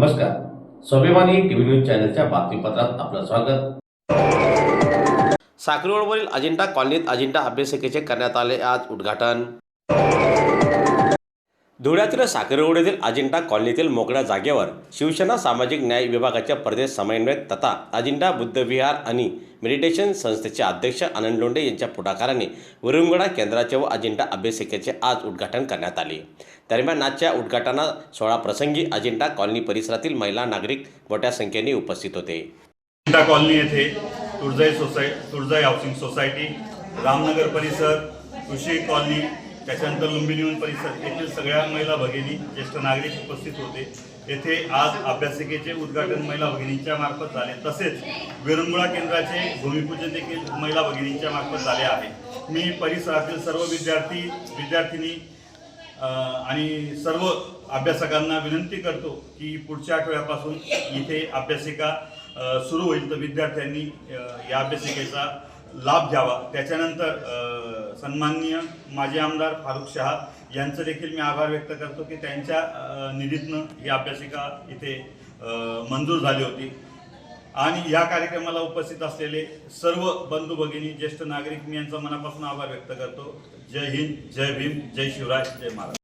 नमस्कार. स्वाभिमानी TV news चॅनलच्या बातमीपत्रात आपलं स्वागत. साक्री अजिंठा कॉलनीत अजिंठा अभ्यासिकेचे करण्यात आले आज उद्घाटन. धुळ्यातील साक्री अजिंठा कॉलनीतील मोकळ्या जागेवर शिवसेना सामाजिक न्याय विभागाच्या प्रदेश समन्वयक तथा अजिंठा बुद्धविहार आणि मेडिटेशन संस्थेचे अध्यक्ष आनंद लोंडे यांच्या पुढाकाराने विरुंगडा केंद्राचे व अजिंठा अभ्यासिकेचे आज उद्घाटन करण्यात आले. दरम्यान आजच्या उद्घाटना सोहळाप्रसंगी अजिंठा कॉलनी परिसरातील महिला नागरिक मोठ्या संख्येने उपस्थित होते. अजिंठा कॉलनी येथे तुळजाई सोसाय तुळजाई हाऊसिंग सोसायटी रामनगर परिसर कृषी कॉलनी त्याच्यानंतर लुंबिनी परिसर येथील सगळ्या महिला भगिनी ज्येष्ठ नागरिक उपस्थित होते. येथे आज अभ्यासिकेचे उद्घाटन महिला भगिनींच्या मार्फत झाले. तसेच विरंगुळा केंद्राचे भूमिपूजन देखील महिला भगिनींच्या मार्फत झाले आहे. मी परिसरातील सर्व विद्यार्थी विद्यार्थिनी आणि सर्व अभ्यासकांना विनंती करतो की पुढच्या आठवड्यापासून इथे अभ्यासिका सुरू होईल. तर विद्यार्थ्यांनी या अभ्यासिकेचा लाभ घ्यावा. त्याच्यानंतर सन्माननीय माजी आमदार फारुख शहा यांचं देखील मी आभार व्यक्त करतो की त्यांच्या निधीतनं ही अभ्यासिका इथे मंजूर झाली होती. आणि या कार्यक्रमाला उपस्थित असलेले सर्व बंधू भगिनी ज्येष्ठ नागरिक मी यांचा मनापासून आभार व्यक्त करतो. जय हिंद जय भीम जय शिवराय जय महाराज